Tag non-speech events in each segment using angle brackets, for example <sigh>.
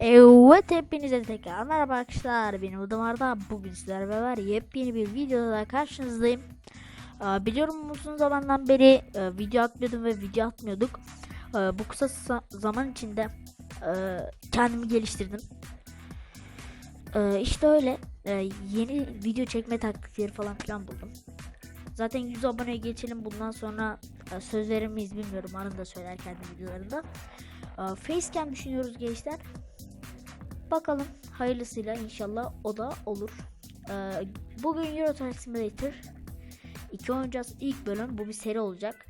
Evet hepinize tekrar merhaba arkadaşlar. Benim adım Arda. Bugün sizlerle beraber yepyeni bir videoda karşınızdayım. Aa, Biliyorum uzun zamandan beri video atmıyordum ve video atmıyorduk. Bu kısa sa- zaman içinde kendimi geliştirdim. İşte öyle. Yeni video çekme taktikleri falan filan buldum. Zaten 100 aboneye geçelim. Bundan sonra söz verir miyiz bilmiyorum. Arın da söyler kendi videolarında. Facecam düşünüyoruz gençler Bakalım hayırlısıyla inşallah o da olur. Ee, bugün Euro Truck Simulator 2 oynayacağız. İlk bölüm bu bir seri olacak.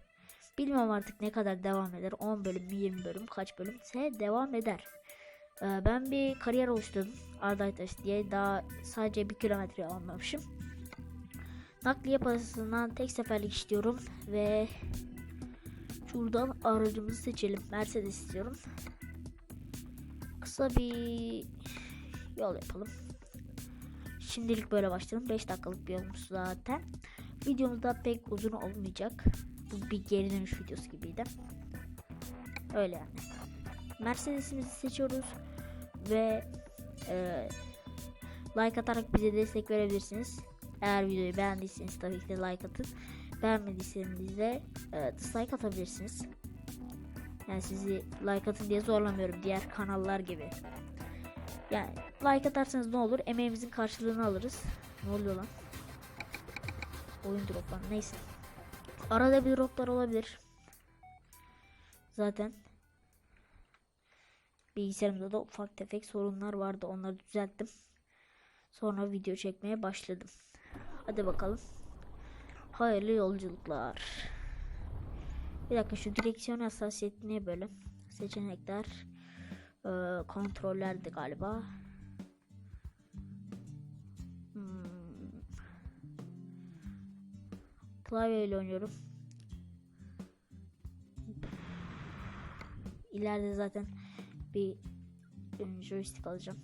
Bilmiyorum artık ne kadar devam eder. 10 bölüm mü 20 bölüm kaç bölüm ise devam eder. Ee, ben bir kariyer oluşturdum. Ardaytaş diye daha sadece bir kilometre almamışım. Nakliye parasından tek seferlik istiyorum ve şuradan aracımızı seçelim. Mercedes istiyorum kısa bir yol yapalım. Şimdilik böyle başlayalım. 5 dakikalık bir yolumuz zaten. Videomuz da pek uzun olmayacak. Bu bir geri dönüş videosu gibiydi. Öyle yani. Mercedes'imizi seçiyoruz ve e, like atarak bize destek verebilirsiniz. Eğer videoyu beğendiyseniz tabii ki de like atın. Beğenmediyseniz de e, dislike atabilirsiniz. Yani sizi like atın diye zorlamıyorum diğer kanallar gibi. Yani like atarsanız ne olur? Emeğimizin karşılığını alırız. Ne oluyor lan? Oyun droplan neyse. Arada bir droplar olabilir. Zaten bilgisayarımda da ufak tefek sorunlar vardı. Onları düzelttim. Sonra video çekmeye başladım. Hadi bakalım. Hayırlı yolculuklar. Bir dakika şu direksiyon hassasiyeti ne böyle? Seçenekler e, kontrollerdi galiba. Hmm. Klavyeyle oynuyorum. İleride zaten bir joystick alacağım.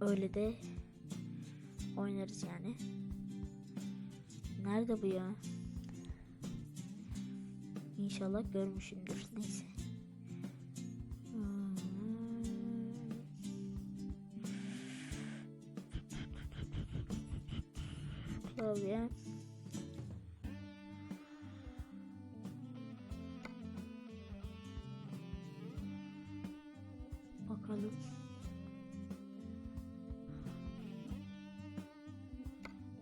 Öyle de oynarız yani. Nerede bu ya? İnşallah görmüşümdür. Neyse. Klavye. Bakalım.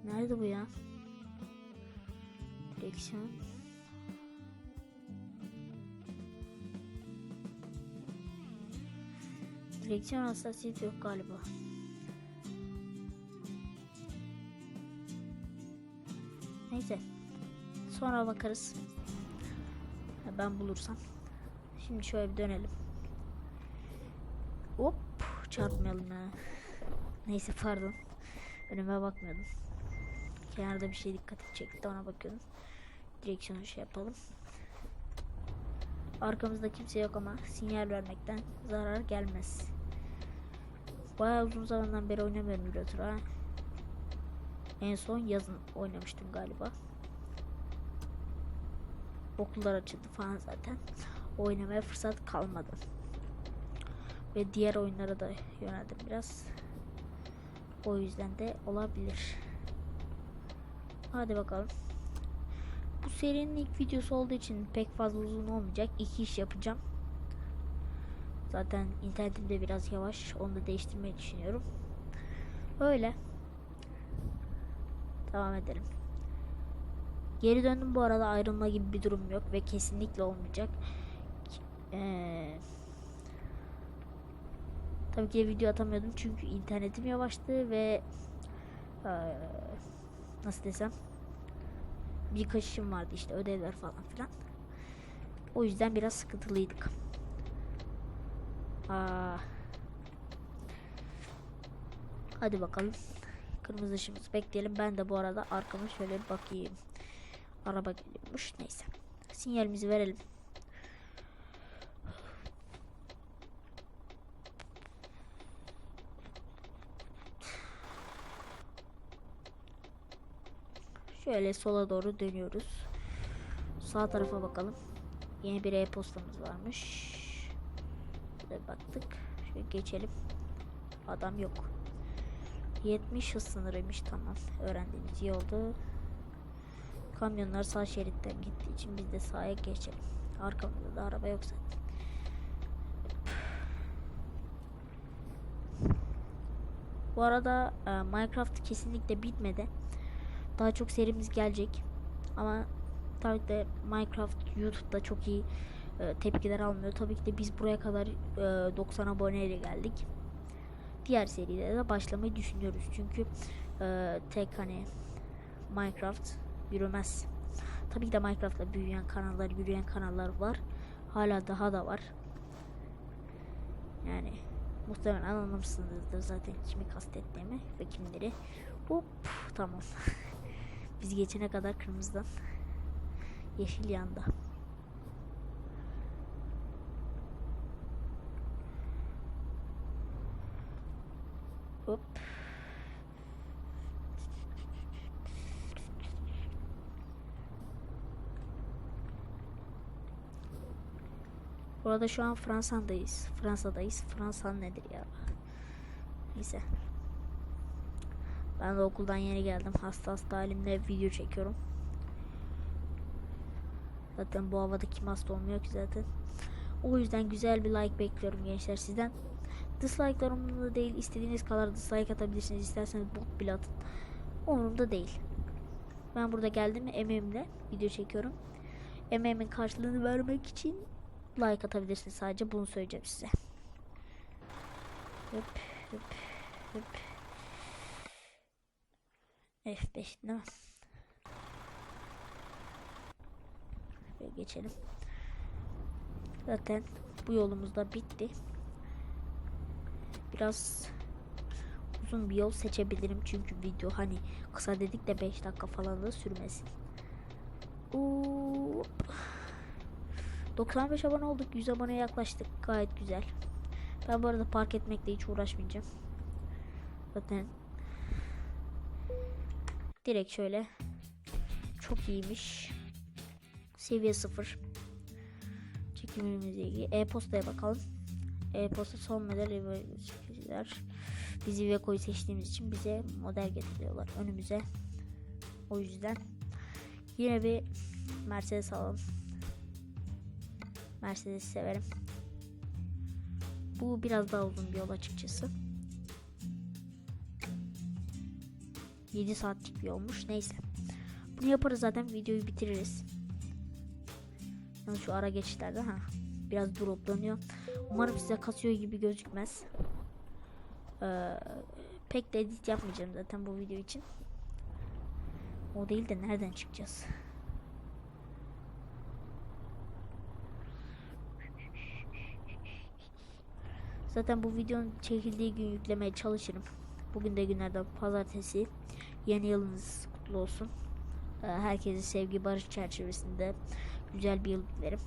Nerede bu ya? Direksiyon. Direksiyon hassasiyeti yok galiba. Neyse. Sonra bakarız. Ben bulursam. Şimdi şöyle bir dönelim. Hop çarpmayalım ya. Neyse pardon. Önüme bakmıyordum. Kenarda bir şey dikkatimi çekti ona bakıyordum. Direksiyonu şey yapalım. Arkamızda kimse yok ama sinyal vermekten zarar gelmez. Bayağı uzun zamandan beri oynamıyorum Truck'a. En son yazın oynamıştım galiba. Okullar açıldı falan zaten. Oynamaya fırsat kalmadı. Ve diğer oyunlara da yöneldim biraz. O yüzden de olabilir. Hadi bakalım. Bu serinin ilk videosu olduğu için pek fazla uzun olmayacak. İki iş yapacağım. Zaten internetim de biraz yavaş. Onu da değiştirmeyi düşünüyorum. Öyle. Devam edelim. Geri döndüm bu arada ayrılma gibi bir durum yok ve kesinlikle olmayacak. Ee, tabii ki de video atamıyordum çünkü internetim yavaştı ve ee, nasıl desem birkaç işim vardı işte ödevler falan filan. O yüzden biraz sıkıntılıydık. Aa. Hadi bakalım. Kırmızı ışığımızı bekleyelim. Ben de bu arada arkama şöyle bakayım. Araba geliyormuş. Neyse. Sinyalimizi verelim. Şöyle sola doğru dönüyoruz. Sağ tarafa bakalım. Yeni bir e-postamız varmış. Şöyle baktık. Şöyle geçelim. Adam yok. 70 hız sınırıymış tamam. Öğrendiğimiz iyi oldu. Kamyonlar sağ şeritten gittiği için biz de sağa geçelim. Arkamızda da araba yok zaten. Bu arada e, Minecraft kesinlikle bitmedi. Daha çok serimiz gelecek. Ama tabii de Minecraft YouTube'da çok iyi e, tepkiler almıyor. Tabii ki de biz buraya kadar e, 90 aboneyle geldik. Diğer serilere de başlamayı düşünüyoruz. Çünkü e, tek hani Minecraft yürümez. Tabii ki de Minecraft'ta büyüyen kanallar, yürüyen kanallar var. Hala daha da var. Yani muhtemelen anlamışsınızdır zaten kimi kastettiğimi ve kimleri. Hop tamam. <laughs> Biz geçene kadar kırmızıdan yeşil yanda. Hop. Burada şu an Fransa'dayız. Fransa'dayız. Fransa nedir ya? Neyse. Ben de okuldan yeni geldim. Hasta hasta halimle video çekiyorum. Zaten bu havada kim hasta olmuyor ki zaten. O yüzden güzel bir like bekliyorum gençler sizden. Dislike'larım da değil. istediğiniz kadar dislike atabilirsiniz. İsterseniz bot bile atın. Umurumda değil. Ben burada geldim emeğimle video çekiyorum. Emeğimin karşılığını vermek için like atabilirsiniz sadece bunu söyleyeceğim size. Hop hop hop. F5 değil? Ve geçelim. Zaten bu yolumuz da bitti. Biraz uzun bir yol seçebilirim çünkü video hani kısa dedik de 5 dakika falan da sürmesin. Hop. 95 abone olduk. 100 aboneye yaklaştık. Gayet güzel. Ben bu arada park etmekle hiç uğraşmayacağım. Zaten direkt şöyle çok iyiymiş. Seviye 0. Çekimimizle ilgili. E-postaya bakalım. E-posta son model çekiciler. Biz Iveco'yu seçtiğimiz için bize model getiriyorlar önümüze. O yüzden yine bir Mercedes alalım. Mercedes severim. Bu biraz daha uzun bir yol açıkçası. 7 saatlik bir olmuş. Neyse. Bunu yaparız zaten. Videoyu bitiririz. Yani şu ara geçişlerde ha biraz droplanıyor. Umarım size kasıyor gibi gözükmez. Ee, pek de edit yapmayacağım zaten bu video için. O değil de nereden çıkacağız? Zaten bu videonun çekildiği gün yüklemeye çalışırım. Bugün de günlerden pazartesi. Yeni yılınız kutlu olsun. Ee, herkese sevgi barış çerçevesinde güzel bir yıl dilerim.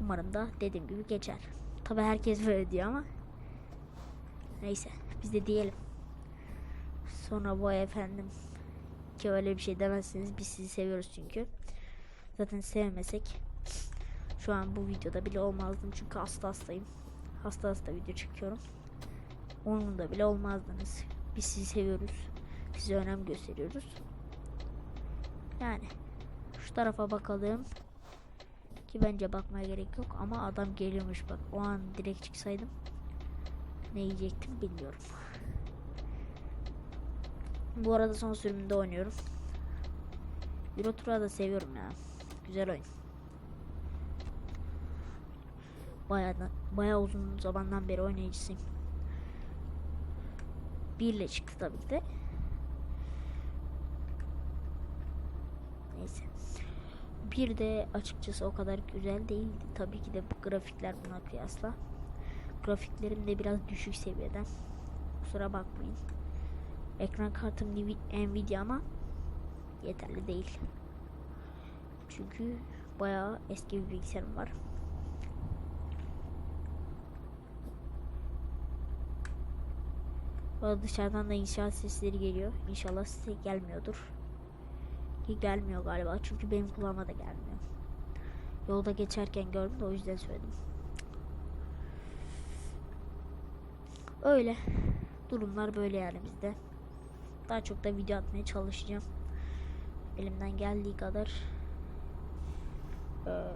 Umarım da dediğim gibi geçer. Tabi herkes böyle diyor ama neyse biz de diyelim. Sonra bu efendim ki öyle bir şey demezseniz biz sizi seviyoruz çünkü. Zaten sevmesek şu an bu videoda bile olmazdım çünkü hasta hastayım. Hasta hasta video çekiyorum. Onun da bile olmazdınız. Biz sizi seviyoruz. Size önem gösteriyoruz. Yani şu tarafa bakalım. Ki bence bakmaya gerek yok ama adam geliyormuş bak. O an direkt çıksaydım ne yiyecektim bilmiyorum. Bu arada son sürümünde oynuyorum. Euro Truck'ı da seviyorum ya. Güzel oyun. Bayağı, bayağı uzun zamandan beri oynayıcısıyım. Bir ile çıktı tabii ki de. Neyse. Bir de açıkçası o kadar güzel değildi. Tabii ki de bu grafikler buna kıyasla. Grafiklerim de biraz düşük seviyeden. Kusura bakmayın. Ekran kartım Nvidia ama yeterli değil. Çünkü bayağı eski bir bilgisayarım var. Bu dışarıdan da inşaat sesleri geliyor. İnşallah size gelmiyordur. Ki gelmiyor galiba çünkü benim kulağıma da gelmiyor. Yolda geçerken gördüm de o yüzden söyledim. Öyle. Durumlar böyle yani bizde. Daha çok da video atmaya çalışacağım. Elimden geldiği kadar. Ee,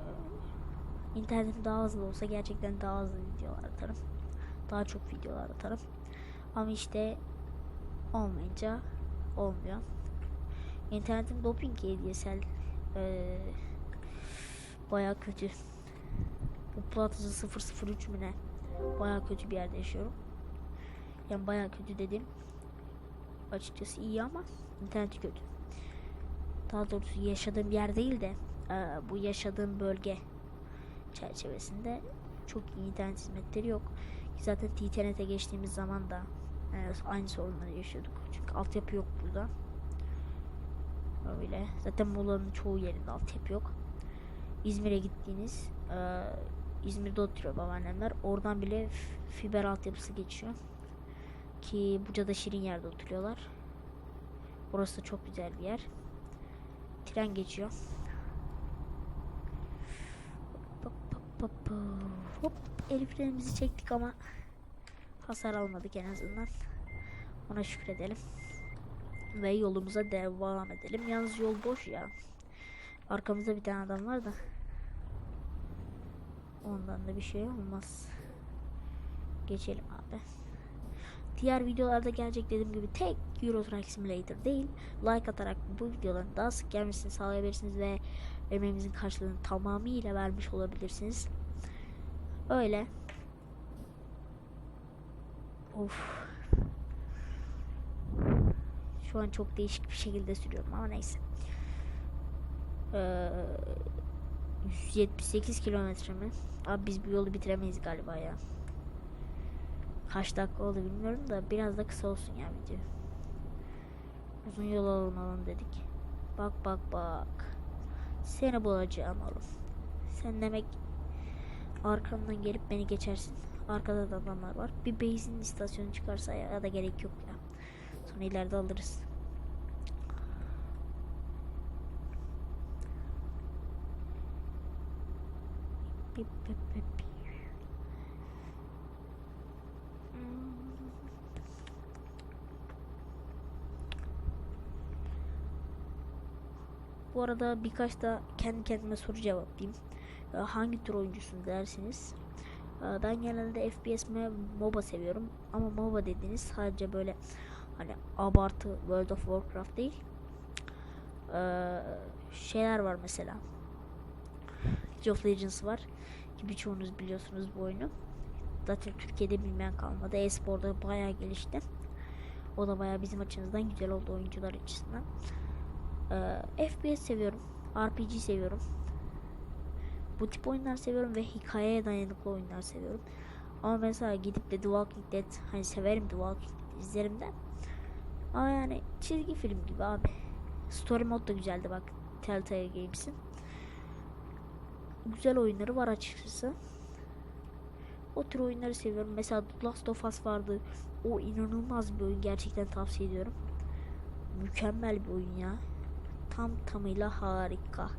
internetim daha hızlı olsa gerçekten daha hızlı videolar atarım. Daha çok videolar atarım. Ama işte olmayınca olmuyor. İnternetim doping hediyesel ee, baya kötü. Upload'ı 003 mü ne? Baya kötü bir yerde yaşıyorum. Yani baya kötü dedim. Açıkçası iyi ama interneti kötü. Daha doğrusu yaşadığım yer değil de ee, bu yaşadığım bölge çerçevesinde çok iyi internet hizmetleri yok. Zaten TTNet'e geçtiğimiz zaman da e, aynı sorunları yaşıyorduk. Çünkü altyapı yok burada. Öyle. Zaten Muğla'nın çoğu yerinde altyapı yok. İzmir'e gittiğiniz e, İzmir'de oturuyor babaannemler. Oradan bile fiber altyapısı geçiyor. Ki Buca'da şirin yerde oturuyorlar. Burası çok güzel bir yer. Tren geçiyor. Hop, hop, hop. Hop el frenimizi çektik ama hasar almadık en azından. Ona şükredelim. Ve yolumuza devam edelim. Yalnız yol boş ya. Arkamızda bir tane adam var da. Ondan da bir şey olmaz. Geçelim abi. Diğer videolarda gelecek dediğim gibi tek Euro Truck Simulator değil. Like atarak bu videoların daha sık gelmesini sağlayabilirsiniz ve emeğimizin karşılığını tamamıyla vermiş olabilirsiniz. Öyle. Of. Şu an çok değişik bir şekilde sürüyorum ama neyse. Ee, 178 kilometre mi? Abi biz bu yolu bitiremeyiz galiba ya. Kaç dakika oldu bilmiyorum da biraz da kısa olsun ya video. Uzun yol almalım dedik. Bak bak bak. Seni bulacağım oğlum. Sen demek arkamdan gelip beni geçersin. Arkada da adamlar var. Bir benzin istasyonu çıkarsa ya da gerek yok ya. Sonra ileride alırız. Bip bip bip. Arada birkaç da kendi kendime soru cevaplayayım. Ee, Hangi tür oyuncusun dersiniz? Ee, Ben genelde FPS ve MOBA seviyorum. Ama MOBA dediğiniz sadece böyle hani abartı World of Warcraft değil. Ee, şeyler var mesela. League of Legends var. Ki birçoğunuz biliyorsunuz bu oyunu. Zaten Türkiye'de bilmeyen kalmadı. E-sporda bayağı gelişti. O da bayağı bizim açımızdan güzel oldu oyuncular açısından. Ee, FPS seviyorum. RPG seviyorum. Bu tip oyunlar seviyorum ve hikayeye dayanıklı oyunlar seviyorum. Ama mesela gidip de The Walking Dead hani severim The Walking Dead izlerim de. Ama yani çizgi film gibi abi. Story mode da güzeldi bak Telltale Games'in. Güzel oyunları var açıkçası. O tür oyunları seviyorum. Mesela The Last of Us vardı. O inanılmaz bir oyun. Gerçekten tavsiye ediyorum. Mükemmel bir oyun ya. Tam tamıyla harika.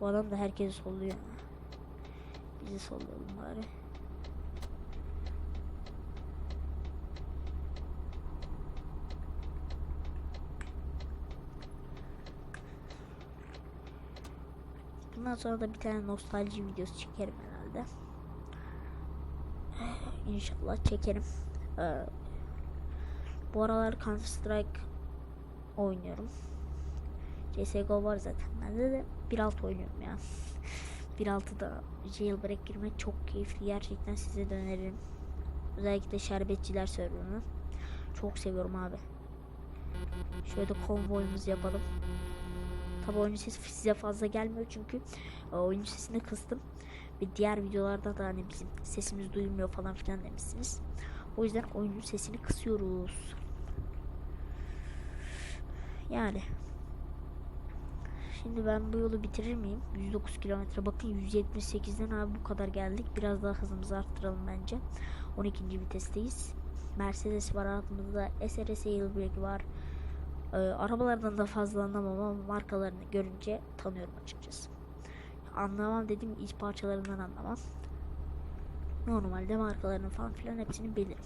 Bu adam da herkesi solluyor. Bizi sollayalım bari. Bundan sonra da bir tane nostalji videosu çekerim herhalde. İnşallah çekerim. Ee, bu aralar Counter Strike oynuyorum. CSGO var zaten. Bende de 1.6 oynuyorum ya. <laughs> 1.6'da jailbreak girmek çok keyifli. Gerçekten size de. Özellikle şerbetçiler serverını. Çok seviyorum abi. Şöyle de konvoyumuzu yapalım. Tabi oyun sesi size fazla gelmiyor çünkü e, oyun sesini kıstım. Ve diğer videolarda da hani bizim sesimiz duyulmuyor falan filan demişsiniz. O yüzden oyunun sesini kısıyoruz. Yani. Şimdi ben bu yolu bitirir miyim? 109 kilometre. Bakın 178'den abi bu kadar geldik. Biraz daha hızımızı arttıralım bence. 12. vitesteyiz. Mercedes var altımızda. SRS Jailbreak var. Ee, arabalardan da fazla anlamam ama markalarını görünce tanıyorum açıkçası. Anlamam dediğim iç parçalarından anlamam. Normalde markalarını falan filan hepsini bilirim.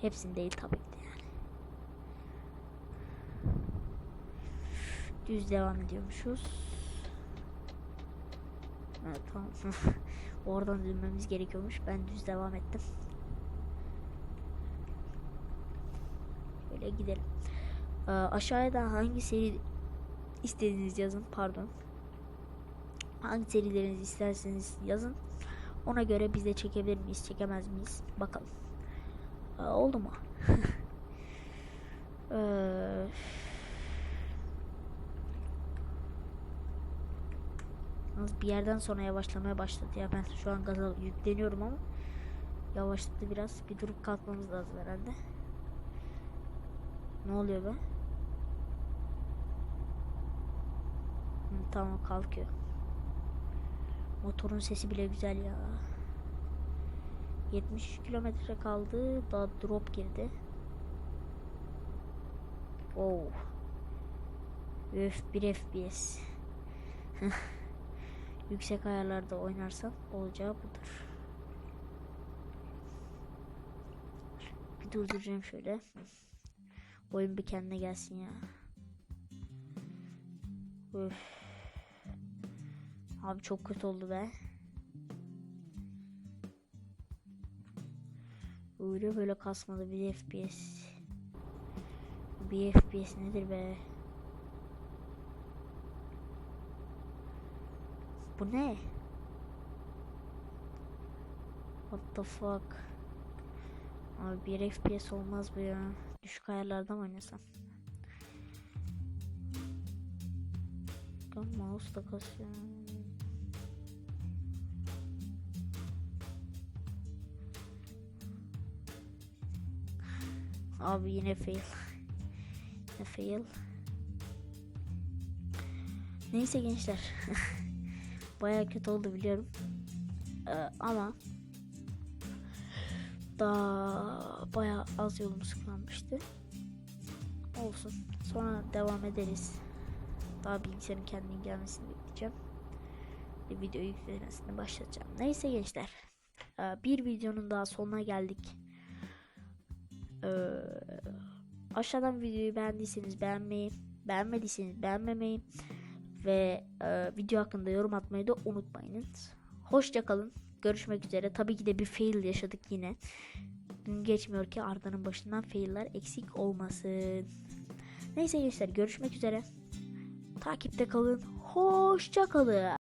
Hepsini değil tabii ki de yani. Düz devam ediyormuşuz. Evet tamam. <laughs> Oradan dönmemiz gerekiyormuş. Ben düz devam ettim. Böyle gidelim. Ee, aşağıya da hangi seri istediğiniz yazın. Pardon. Hangi serilerinizi isterseniz yazın. Ona göre biz de çekebilir miyiz, çekemez miyiz? Bakalım. Ee, oldu mu? <laughs> Ee, Yalnız bir yerden sonra yavaşlamaya başladı ya ben şu an gaza yükleniyorum ama yavaşladı biraz bir durup kalkmamız lazım herhalde. Ne oluyor be? Hı, tamam kalkıyor. Motorun sesi bile güzel ya. 70 kilometre kaldı. Daha drop girdi. Oh. Öf bir FPS. <laughs> Yüksek ayarlarda oynarsan olacağı budur. Bir durduracağım şöyle. Oyun bir kendine gelsin ya. Öf. Abi çok kötü oldu be. Öyle böyle kasmadı bir FPS. Bir FPS nedir be? Bu ne? What the fuck? Abi bir FPS olmaz bu ya. Düşük ayarlardan oynasam. Ben mouse da kasıyor. Abi yine fail. <laughs> Yine fail. Neyse gençler. <laughs> Baya kötü oldu biliyorum. Ee, ama daha baya az yolumuz kalmıştı. Olsun. Sonra devam ederiz. Daha bilgisayarın kendine gelmesini bekleyeceğim. Bir video yüklemesini başlatacağım. Neyse gençler. Ee, bir videonun daha sonuna geldik. Ee, aşağıdan videoyu beğendiyseniz beğenmeyi, beğenmediyseniz beğenmemeyi ve e, video hakkında yorum atmayı da unutmayınız. Hoşça kalın. Görüşmek üzere. Tabii ki de bir fail yaşadık yine. Gün geçmiyor ki Arda'nın başından failler eksik olmasın. Neyse gençler görüşmek üzere. Takipte kalın. Hoşça kalın.